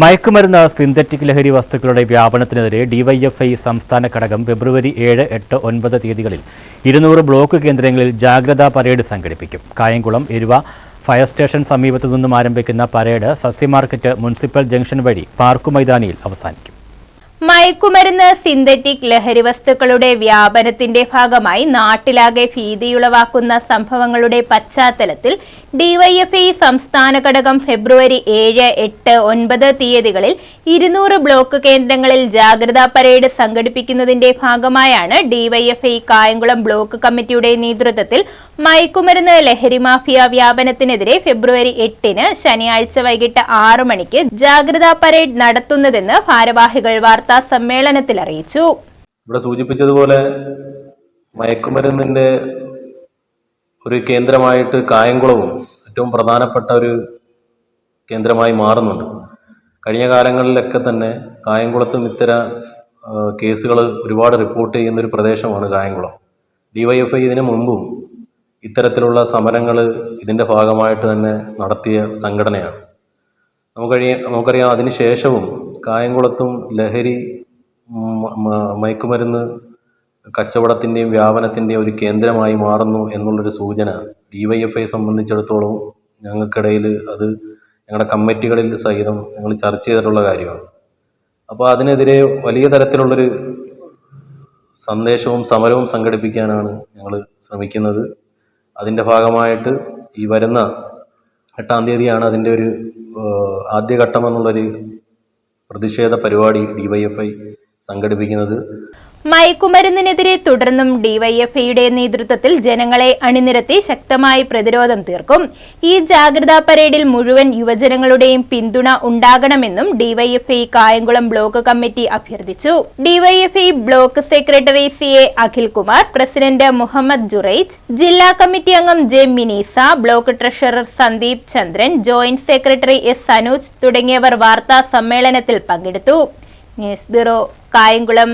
മയക്കുമരുന്ന് സിന്തറ്റിക് ലഹരി വസ്തുക്കളുടെ വ്യാപനത്തിനെതിരെ ഡിവൈഎഫ്ഐ സംസ്ഥാന ഘടകം ഫെബ്രുവരി ഏഴ് എട്ട് ഒൻപത് തീയതികളിൽ ഇരുന്നൂറ് ബ്ലോക്ക് കേന്ദ്രങ്ങളിൽ ജാഗ്രതാ പരേഡ് സംഘടിപ്പിക്കും. കായംകുളം എരുവ ഫയർ സ്റ്റേഷൻ സമീപത്തു നിന്നും ആരംഭിക്കുന്ന പരേഡ് സസ്യമാർക്കറ്റ് മുനിസിപ്പൽ ജംഗ്ഷൻ വഴി പാർക്കു മൈതാനിയിൽ അവസാനിക്കും. മയക്കുമരുന്ന് സിന്തറ്റിക് ലഹരി വസ്തുക്കളുടെ വ്യാപനത്തിന്റെ ഭാഗമായി നാട്ടിലാകെ ഭീതിയുളവാക്കുന്ന സംഭവങ്ങളുടെ പശ്ചാത്തലത്തിൽ ഡിവൈഎഫ്ഐ സംസ്ഥാന ഘടകം ഫെബ്രുവരി ഏഴ് എട്ട് ഒൻപത് തീയതികളിൽ ഇരുന്നൂറ് ബ്ലോക്ക് കേന്ദ്രങ്ങളിൽ ജാഗ്രതാ പരേഡ് സംഘടിപ്പിക്കുന്നതിന്റെ ഭാഗമായാണ് ഡിവൈഎഫ്ഐ കായംകുളം ബ്ലോക്ക് കമ്മിറ്റിയുടെ നേതൃത്വത്തിൽ മയക്കുമരുന്ന് ലഹരി മാഫിയ വ്യാപനത്തിനെതിരെ ഫെബ്രുവരി എട്ടിന് ശനിയാഴ്ച വൈകിട്ട് ആറു മണിക്ക് ജാഗ്രതാ പരേഡ് നടത്തുന്നതെന്ന് ഭാരവാഹികൾ വാർത്താ സമ്മേളനത്തിൽ അറിയിച്ചു. ഇവിടെ സൂചിപ്പിച്ചതുപോലെ മയക്കുമരുന്നിന്റെ ഒരു കേന്ദ്രമായിട്ട് കായംകുളവും ഏറ്റവും പ്രധാനപ്പെട്ട ഒരു കേന്ദ്രമായി മാറുന്നുണ്ട്. കഴിഞ്ഞ കാലങ്ങളിലൊക്കെ തന്നെ കായംകുളത്തും ഇത്തര കേസുകൾ ഒരുപാട് റിപ്പോർട്ട് ചെയ്യുന്ന ഒരു പ്രദേശമാണ് കായംകുളം. ഡിവൈഎഫ്ഐ ഇതിനു മുമ്പും ഇത്തരത്തിലുള്ള സമരങ്ങൾ ഇതിന്റെ ഭാഗമായിട്ട് തന്നെ നടത്തിയ സംഘടനയാണ്. നമുക്കഴിയ നമുക്കറിയാം അതിന് ശേഷവും കായംകുളത്തും ലഹരി മയക്കുമരുന്ന് കച്ചവടത്തിന്റെയും വ്യാപനത്തിന്റെയും ഒരു കേന്ദ്രമായി മാറുന്നു എന്നുള്ളൊരു സൂചന ഡി വൈ എഫ് ഐ സംബന്ധിച്ചിടത്തോളം ഞങ്ങൾക്കിടയിൽ അത് ഞങ്ങളുടെ കമ്മിറ്റികളിൽ സഹിതം ഞങ്ങൾ ചർച്ച ചെയ്തിട്ടുള്ള കാര്യമാണ്. അപ്പോൾ അതിനെതിരെ വലിയ തരത്തിലുള്ളൊരു സന്ദേശവും സമരവും സംഘടിപ്പിക്കാനാണ് ഞങ്ങൾ ശ്രമിക്കുന്നത്. അതിന്റെ ഭാഗമായിട്ട് ഈ വരുന്ന എട്ടാം തീയതിയാണ് അതിന്റെ ഒരു ആദ്യഘട്ടം എന്നുള്ളൊരു പ്രതിഷേധ പരിപാടി ഡിവൈഎഫ്ഐ സംഘടിപ്പിക്കുന്നത്. മയക്കുമരുന്നിനെതിരെ തുടർന്നും ഡിവൈഎഫ്ഐയുടെ നേതൃത്വത്തിൽ ജനങ്ങളെ അണിനിരത്തി ശക്തമായി പ്രതിരോധം തീർക്കും. ഈ ജാഗ്രതാ പരേഡിൽ മുഴുവൻ യുവജനങ്ങളുടെയും പിന്തുണ ഉണ്ടാകണമെന്നും ഡിവൈഎഫ്ഐ കായംകുളം ബ്ലോക്ക് കമ്മിറ്റി അഭ്യർത്ഥിച്ചു. DYFI block secretary C A Akhilkumar president Muhammad Juraij ജില്ലാ കമ്മിറ്റി അംഗം J Mineesa block treasurer Sandeep Chandran joint secretary S Sanuj തുടങ്ങിയവർ വാർത്താ സമ്മേളനത്തിൽ പങ്കെടുത്തു. News bureau Kayamkulam